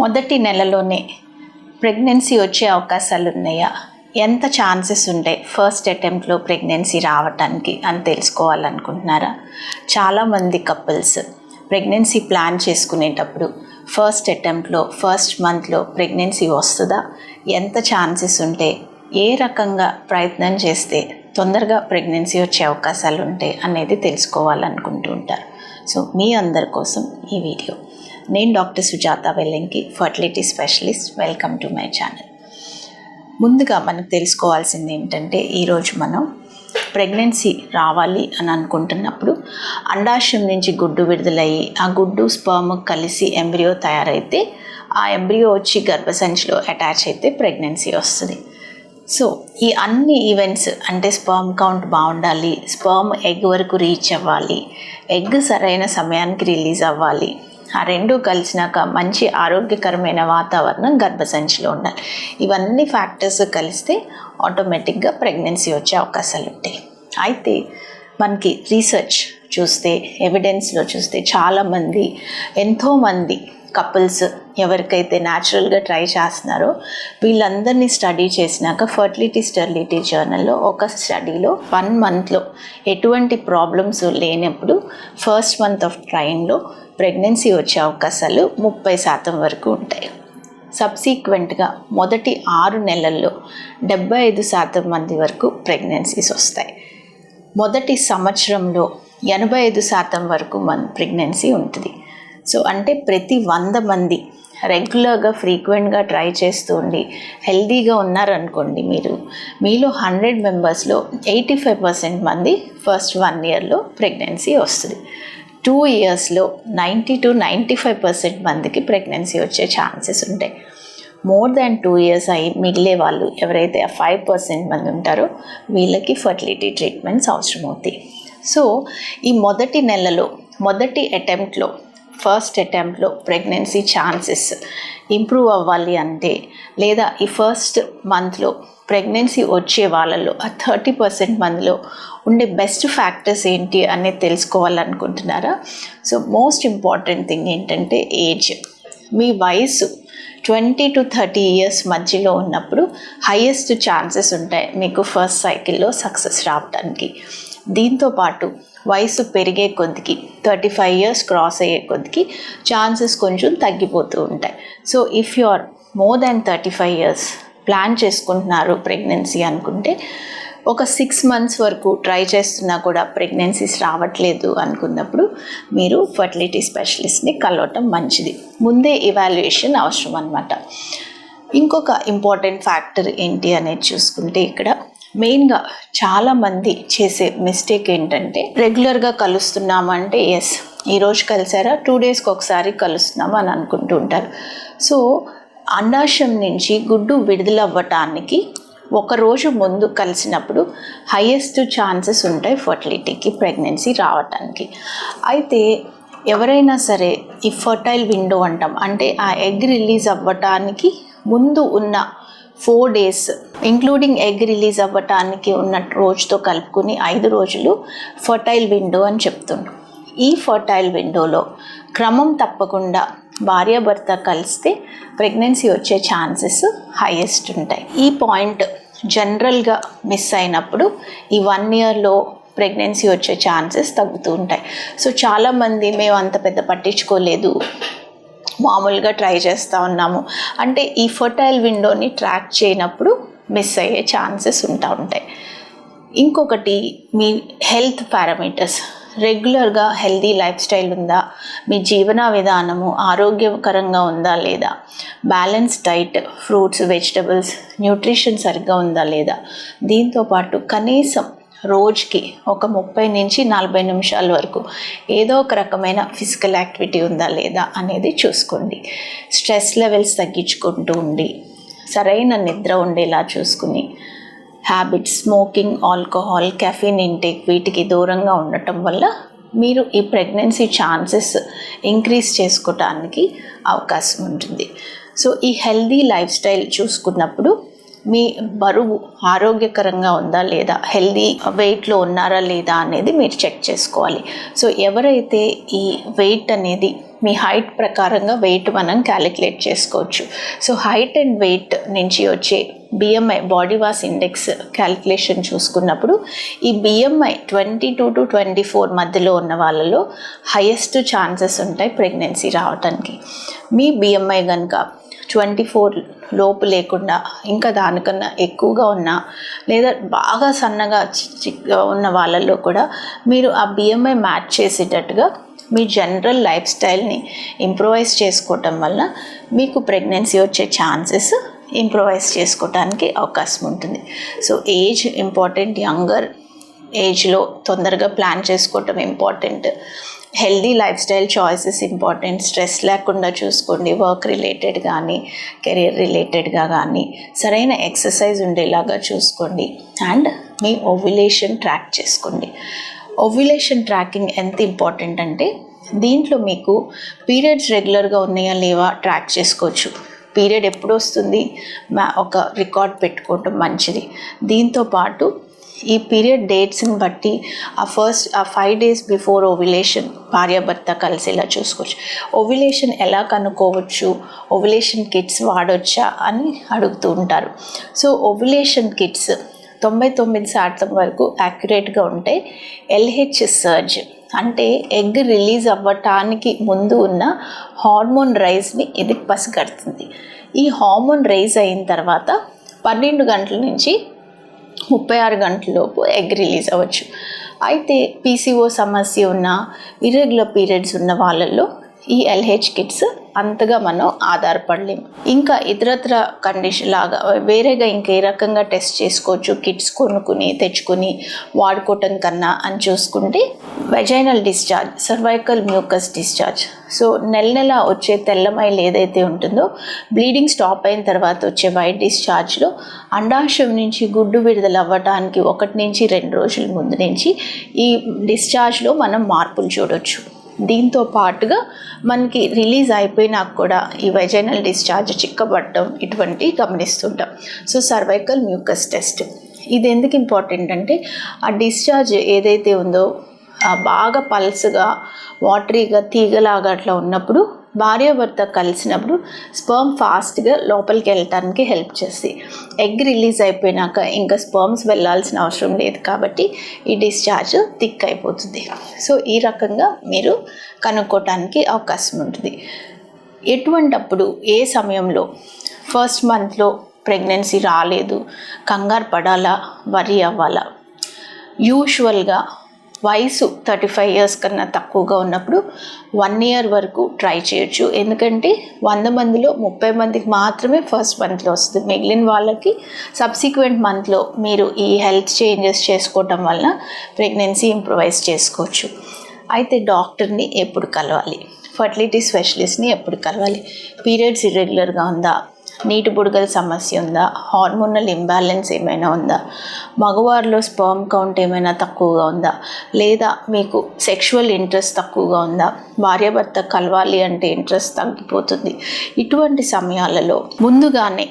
మొదటి నెలలోనే ప్రెగ్నెన్సీ వచ్చే అవకాశాలు ఉన్నాయా ఎంత ఛాన్సెస్ ఉంటాయి ఫస్ట్ అటెంప్ట్లో ప్రెగ్నెన్సీ రావటానికి అని తెలుసుకోవాలనుకుంటున్నారా? చాలామంది కపుల్స్ ప్రెగ్నెన్సీ ప్లాన్ చేసుకునేటప్పుడు ఫస్ట్ అటెంప్ట్లో ఫస్ట్ మంత్లో ప్రెగ్నెన్సీ వస్తుందా? ఎంత ఛాన్సెస్ ఉంటే ఏ రకంగా ప్రయత్నం చేస్తే తొందరగా ప్రెగ్నెన్సీ వచ్చే అవకాశాలు ఉంటాయి అనేది తెలుసుకోవాలనుకుంటూ ఉంటారు. సో మీ అందరి కోసం ఈ వీడియో నేను doctor Sujatha Vellinki fertility specialist. Welcome to my channel. ముందుగా మనకు తెలుసుకోవాల్సింది ఏంటంటే ఈరోజు మనం ప్రెగ్నెన్సీ రావాలి అని అనుకుంటున్నప్పుడు అండాశయం నుంచి గుడ్డు విడుదలయ్యి ఆ గుడ్డు స్పర్మ్ కలిసి ఎంబ్రియో తయారైతే ఆ ఎంబ్రియో వచ్చి గర్భసంచిలో అటాచ్ అయితే ప్రెగ్నెన్సీ వస్తుంది. సో ఈ అన్ని ఈవెంట్స్ అంటే స్పర్మ్ కౌంట్ బాగుండాలి స్పర్మ్ ఎగ్ వరకు రీచ్ అవ్వాలి ఎగ్ సరైన సమయానికి రిలీజ్ అవ్వాలి ఆ రెండు కలిసినాక మంచి ఆరోగ్యకరమైన వాతావరణం గర్భసంచిలో ఉండాలి. ఇవన్నీ ఫ్యాక్టర్స్ కలిస్తే ఆటోమేటిక్గా ప్రెగ్నెన్సీ వచ్చే అవకాశాలు ఉంటాయి. అయితే మనకి రీసెర్చ్ చూస్తే ఎవిడెన్స్లో చూస్తే చాలామంది ఎంతోమంది కపుల్స్ ఎవరికైతే న్యాచురల్గా ట్రై చేస్తున్నారో వీళ్ళందరినీ స్టడీ చేసినాక ఫర్టిలిటీ స్టెరిలిటీ జర్నల్లో ఒక స్టడీలో వన్ మంత్లో ఎటువంటి ప్రాబ్లమ్స్ లేనప్పుడు ఫస్ట్ మంత్ ఆఫ్ ట్రైన్లో ప్రెగ్నెన్సీ వచ్చే అవకాశాలు ముప్పై శాతం వరకు ఉంటాయి. సబ్సీక్వెంట్గా మొదటి ఆరు నెలల్లో డెబ్బై ఐదు శాతం మంది వరకు ప్రెగ్నెన్సీస్ వస్తాయి. మొదటి సంవత్సరంలో ఎనభై ఐదు శాతం వరకు మన ప్రెగ్నెన్సీ ఉంటుంది. సో అంటే ప్రతి వంద మంది రెగ్యులర్గా ఫ్రీక్వెంట్గా ట్రై చేస్తూ ఉండి హెల్దీగా ఉన్నారనుకోండి మీరు మీలో హండ్రెడ్ మెంబర్స్లో ఎయిటీ ఫైవ్ పర్సెంట్ మంది ఫస్ట్ వన్ ఇయర్లో ప్రెగ్నెన్సీ వస్తుంది. టూ ఇయర్స్లో ninety to ninety five percent మందికి ప్రెగ్నెన్సీ వచ్చే ఛాన్సెస్ ఉంటాయి. మోర్ దాన్ టూ ఇయర్స్ అయి మిగిలే వాళ్ళు ఎవరైతే ఆ ఫైవ్ పర్సెంట్ మంది ఉంటారో వీళ్ళకి ఫర్టిలిటీ ట్రీట్మెంట్స్ అవసరం అవుతాయి సో ఈ మొదటి నెలలో మొదటి అటెంప్ట్లో ఫస్ట్ అటెంప్ట్లో ప్రెగ్నెన్సీ ఛాన్సెస్ ఇంప్రూవ్ అవ్వాలి అంటే లేదా ఈ ఫస్ట్ మంత్లో ప్రెగ్నెన్సీ వచ్చే వాళ్ళలో ఆ థర్టీ పర్సెంట్ మందిలో ఉండే బెస్ట్ ఫ్యాక్టర్స్ ఏంటి అనేది తెలుసుకోవాలనుకుంటున్నారా? సో మోస్ట్ ఇంపార్టెంట్ థింగ్ ఏంటంటే ఏజ్ మీ వయసు ట్వంటీ టు థర్టీ ఇయర్స్ మధ్యలో ఉన్నప్పుడు హయ్యెస్ట్ ఛాన్సెస్ ఉంటాయి మీకు ఫస్ట్ సైకిల్లో సక్సెస్ రావడానికి దీంతోపాటు వయసు పెరిగే కొద్దికి థర్టీ ఫైవ్ ఇయర్స్ క్రాస్ అయ్యే కొద్దికి ఛాన్సెస్ కొంచెం తగ్గిపోతూ ఉంటాయి. So if you are more than thirty five years plan చేసుకుంటున్నారు ప్రెగ్నెన్సీ అనుకుంటే ఒక సిక్స్ మంత్స్ వరకు ట్రై చేస్తున్నా కూడా ప్రెగ్నెన్సీస్ రావట్లేదు అనుకున్నప్పుడు మీరు ఫర్టిలిటీ స్పెషలిస్ట్ని కలవటం మంచిది. ముందే ఇవాల్యుయేషన్ అవసరం అనమాట ఇంకొక ఇంపార్టెంట్ ఫ్యాక్టర్ ఏంటి అనేది చూసుకుంటే ఇక్కడ మెయిన్గా చాలామంది చేసే మిస్టేక్ ఏంటంటే రెగ్యులర్గా కలుస్తున్నామంటే ఎస్ ఈరోజు కలిసారా టూ డేస్కి ఒకసారి కలుస్తున్నాం అని అనుకుంటూ ఉంటారు. సో అండాశయం నుంచి గుడ్డు విడుదలవ్వటానికి ఒకరోజు ముందు కలిసినప్పుడు హయ్యెస్ట్ ఛాన్సెస్ ఉంటాయి ఫర్టిలిటీకి ప్రెగ్నెన్సీ రావటానికి. అయితే ఎవరైనా సరే ఈ ఫర్టైల్ విండో అంటాం అంటే ఆ ఎగ్ రిలీజ్ అవ్వటానికి ముందు ఉన్న four days including egg release అవ్వటానికి ఉన్న రోజుతో కలుపుకుని ఐదు రోజులు ఫర్టైల్ విండో అని చెప్తుండ్రు ఈ ఫర్టైల్ విండోలో క్రమం తప్పకుండా భార్యాభర్త కలిస్తే ప్రెగ్నెన్సీ వచ్చే ఛాన్సెస్ హైయెస్ట్ ఉంటాయి. ఈ పాయింట్ జనరల్గా మిస్ అయినప్పుడు ఈ వన్ ఇయర్లో ప్రెగ్నెన్సీ వచ్చే ఛాన్సెస్ తగ్గుతూ ఉంటాయి. సో చాలామంది మేము అంత పెద్ద పట్టించుకోలేదు మామూలుగా ట్రై చేస్తూ ఉన్నాము. అంటే ఈ ఫర్టైల్ విండోని ట్రాక్ చేయనప్పుడు మిస్ అయ్యే ఛాన్సెస్ ఉంటా ఉంటాయి. ఇంకొకటి మీ హెల్త్ పారామీటర్స్. రెగ్యులర్గా హెల్దీ లైఫ్ స్టైల్ ఉందా? మీ జీవన విధానము ఆరోగ్యకరంగా ఉందా లేదా? Balance diet fruits vegetables nutrition సరిగ్గా ఉందా లేదా? దీంతోపాటు కనీసం రోజుకి ఒక ముప్పై నుంచి నలభై నిమిషాల వరకు ఏదో ఒక రకమైన ఫిజికల్ యాక్టివిటీ ఉందా లేదా అనేది చూసుకోండి. స్ట్రెస్ లెవెల్స్ తగ్గించుకుంటూ ఉండి సరైన నిద్ర ఉండేలా చూసుకుని habits smoking alcohol caffeine intake వీటికి దూరంగా ఉండటం వల్ల మీరు ఈ ప్రెగ్నెన్సీ ఛాన్సెస్ ఇంక్రీజ్ చేసుకోవటానికి అవకాశం ఉంటుంది. సో ఈ హెల్దీ లైఫ్ స్టైల్ చూసుకున్నప్పుడు మీ బరువు ఆరోగ్యకరంగా ఉందా లేదా? హెల్దీ వెయిట్లో ఉన్నారా లేదా అనేది మీరు చెక్ చేసుకోవాలి. సో ఎవరైతే ఈ వెయిట్ అనేది మీ హైట్ ప్రకారంగా వెయిట్ మనం క్యాలిక్యులేట్ చేసుకోవచ్చు. సో హైట్ అండ్ వెయిట్ నుంచి వచ్చే BMI body mass index calculation చూసుకున్నప్పుడు ఈ BMI twenty two to twenty four మధ్యలో ఉన్న వాళ్ళలో హయెస్ట్ ఛాన్సెస్ ఉంటాయి ప్రెగ్నెన్సీ రావడానికి మీ బిఎంఐ కనుక ట్వంటీ ఫోర్ లోపు లేకుండా ఇంకా దానికన్నా ఎక్కువగా ఉన్న లేదా బాగా సన్నగా చి- ఉన్న వాళ్ళల్లో కూడా మీరు ఆ బిఎంఐ మ్యాచ్ చేసేటట్టుగా మీ జనరల్ లైఫ్ స్టైల్ని ఇంప్రూవైజ్ చేసుకోవటం వల్ల మీకు ప్రెగ్నెన్సీ వచ్చే ఛాన్సెస్ ఇంప్రూవైజ్ చేసుకోవటానికి అవకాశం ఉంటుంది. సో ఏజ్ ఇంపార్టెంట్ యంగర్ ఏజ్లో తొందరగా ప్లాన్ చేసుకోవటం important. Healthy lifestyle choices important. Stress లేకుండా చూసుకోండి. వర్క్ రిలేటెడ్ కానీ కెరీర్ రిలేటెడ్గా కానీ సరైన ఎక్సర్సైజ్ ఉండేలాగా చూసుకోండి. అండ్ మీ ఓవ్యులేషన్ ట్రాక్ చేసుకోండి. ఓవ్యులేషన్ ట్రాకింగ్ ఎంత ఇంపార్టెంట్ అంటే దీంట్లో మీకు పీరియడ్స్ రెగ్యులర్గా ఉన్నాయా లేవా ట్రాక్ చేసుకోవచ్చు. పీరియడ్ ఎప్పుడు వస్తుంది? మా ఒక రికార్డ్ పెట్టుకోవటం మంచిది. దీంతో పాటు ఈ పీరియడ్ డేట్స్ని బట్టి ఆ ఫస్ట్ ఆ ఫైవ్ డేస్ బిఫోర్ ఓవిలేషన్ భార్యాభర్త కలిసేలా చూసుకోవచ్చు. ఓవిలేషన్ ఎలా కనుక్కోవచ్చు? ఓవిలేషన్ కిట్స్ వాడొచ్చా అని అడుగుతూ ఉంటారు. సో ఓవిలేషన్ కిట్స్ తొంభై తొమ్మిది శాతం వరకు యాక్యురేట్గా ఉంటే ఎల్హెచ్ సర్జ్ అంటే ఎగ్ రిలీజ్ అవ్వటానికి ముందు ఉన్న హార్మోన్ రైజ్ని ఇది పసిగడుతుంది. ఈ హార్మోన్ రైజ్ అయిన తర్వాత పన్నెండు గంటల నుంచి ముప్పై ఆరు గంటలలోపు ఎగ్ రిలీజ్ అవ్వచ్చు. అయితే పీసీఓ సమస్య ఉన్న ఇర్రెగ్యులర్ పీరియడ్స్ ఉన్న వాళ్ళల్లో ఈ ఎల్హెచ్ కిట్స్ అంతగా మనం ఆధారపడలేము ఇంకా ఇతరత్ర కండిషన్ లాగా వేరేగా ఇంకే రకంగా టెస్ట్ చేసుకోవచ్చు కిట్స్ కొనుక్కుని తెచ్చుకొని వాడుకోవటం కన్నా అని చూసుకుంటే vaginal discharge cervical mucus discharge so నెల నెల వచ్చే తెల్లమైల్ ఏదైతే ఉంటుందో బ్లీడింగ్ స్టాప్ అయిన తర్వాత వచ్చే వైట్ డిశ్చార్జ్లో అండాశయం నుంచి గుడ్డు విడుదల అవ్వడానికి ఒకటి నుంచి రెండు రోజుల ముందు నుంచి ఈ డిశ్చార్జ్లో మనం మార్పులు చూడొచ్చు. దీంతో పాటుగా మనకి రిలీజ్ అయిపోయినాక కూడా ఈ వెజైనల్ డిశ్చార్జ్ చిక్కబడటం ఇటువంటి గమనిస్తుంటాం. సో సర్వైకల్ మ్యూకస్ టెస్ట్ ఇది ఎందుకు ఇంపార్టెంట్ అంటే ఆ డిశ్చార్జ్ ఏదైతే ఉందో బాగా పల్స్గా వాటరీగా తీగలాగా అట్లా ఉన్నప్పుడు భార్యాభర్త కలిసినప్పుడు స్పర్మ్ ఫాస్ట్గా లోపలికి వెళ్ళటానికి హెల్ప్ చేస్తుంది ఎగ్ రిలీజ్ అయిపోయినాక ఇంకా స్పర్మ్స్ వెళ్ళాల్సిన అవసరం లేదు కాబట్టి ఈ డిశ్చార్జ్ థిక్ అయిపోతుంది సో ఈ రకంగా మీరు కనుక్కోవటానికి అవకాశం ఉంటుంది. ఎటువంటప్పుడు ఏ సమయంలో? ఫస్ట్ మంత్లో ప్రెగ్నెన్సీ రాలేదు కంగారు పడాలా వరి అవ్వాలా? యూజువల్గా వయసు థర్టీ ఫైవ్ ఇయర్స్ కన్నా తక్కువగా ఉన్నప్పుడు వన్ ఇయర్ వరకు ట్రై చేయొచ్చు. ఎందుకంటే వంద మందిలో ముప్పై మందికి మాత్రమే ఫస్ట్ మంత్లో వస్తుంది. మిగిలిన వాళ్ళకి సబ్సిక్వెంట్ మంత్లో మీరు ఈ హెల్త్ చేంజెస్ చేసుకోవటం వలన ప్రెగ్నెన్సీ ఇంప్రూవైజ్ చేసుకోవచ్చు. అయితే డాక్టర్ని ఎప్పుడు కలవాలి? ఫర్టిలిటీ స్పెషలిస్ట్ని ఎప్పుడు కలవాలి? పీరియడ్స్ ఇర్రెగ్యులర్గా ఉందా? నీటి బుడగల సమస్య ఉందా? హార్మోనల్ ఇంబ్యాలెన్స్ ఏమైనా ఉందా? మగవారిలో స్పర్మ్ కౌంట్ ఏమైనా తక్కువగా ఉందా? లేదా మీకు సెక్షువల్ ఇంట్రెస్ట్ తక్కువగా ఉందా? భార్యాభర్త కలవాలి అంటే ఇంట్రెస్ట్ తగ్గిపోతుంది. ఇటువంటి సమయాలలో ముందుగానే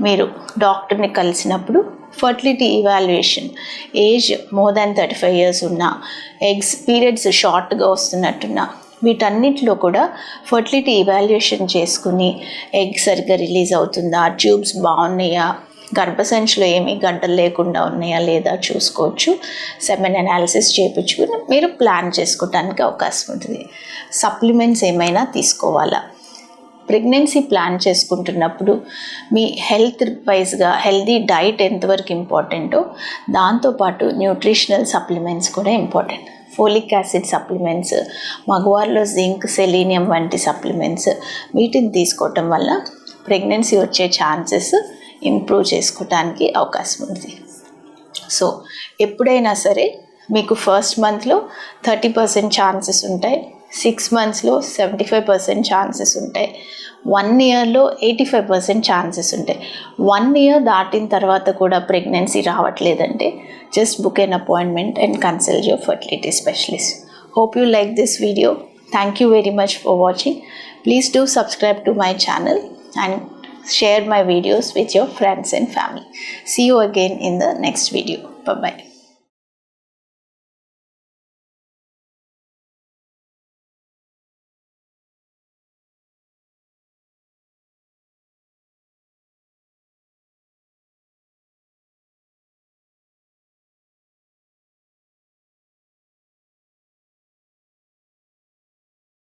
మీరు డాక్టర్ని కలిసినప్పుడు fertility evaluation age more than thirty five years ఉన్న ఎగ్స్ పీరియడ్స్ షార్ట్గా వస్తున్నట్టున్నా వీటన్నిటిలో కూడా ఫర్టిలిటీ ఇవాల్యుయేషన్ చేసుకుని ఎగ్ సరిగ్గా రిలీజ్ అవుతుందా? ట్యూబ్స్ బాగున్నాయా? గర్భసంచిలో ఏమీ గడ్డలు లేకుండా ఉన్నాయా లేదా చూసుకోవచ్చు. సెమెన్ అనాలిసిస్ చేయించుకుని మీరు ప్లాన్ చేసుకోవడానికి అవకాశం ఉంటుంది. సప్లిమెంట్స్ ఏమైనా తీసుకోవాలా? ప్రెగ్నెన్సీ ప్లాన్ చేసుకుంటున్నప్పుడు మీ హెల్త్ వైజ్గా హెల్దీ డైట్ ఎంతవరకు ఇంపార్టెంటో దాంతోపాటు న్యూట్రిషనల్ సప్లిమెంట్స్ కూడా ఇంపార్టెంట్ ఫోలిక్ యాసిడ్ సప్లిమెంట్స్ మగవారిలో జింక్ సెలీనియం వంటి సప్లిమెంట్స్ వీటిని తీసుకోవటం వల్ల ప్రెగ్నెన్సీ వచ్చే ఛాన్సెస్ ఇంప్రూవ్ చేసుకోవడానికి అవకాశం ఉంది. సో ఎప్పుడైనా సరే మీకు ఫస్ట్ మంత్లో థర్టీ పర్సెంట్ ఛాన్సెస్ ఉంటాయి సిక్స్ మంత్స్లో సెవెంటీ ఫైవ్ పర్సెంట్ ఛాన్సెస్ ఉంటాయి. వన్ ఇయర్లో ఎయిటీ ఫైవ్ పర్సెంట్ ఛాన్సెస్ ఉంటాయి. వన్ ఇయర్ దాటిన తర్వాత కూడా pregnancy రావట్లేదంటే just book an appointment and consult your fertility specialist hope you like this video thank you very much for watching please do subscribe to my channel and share my videos with your friends and family see you again in the next video bye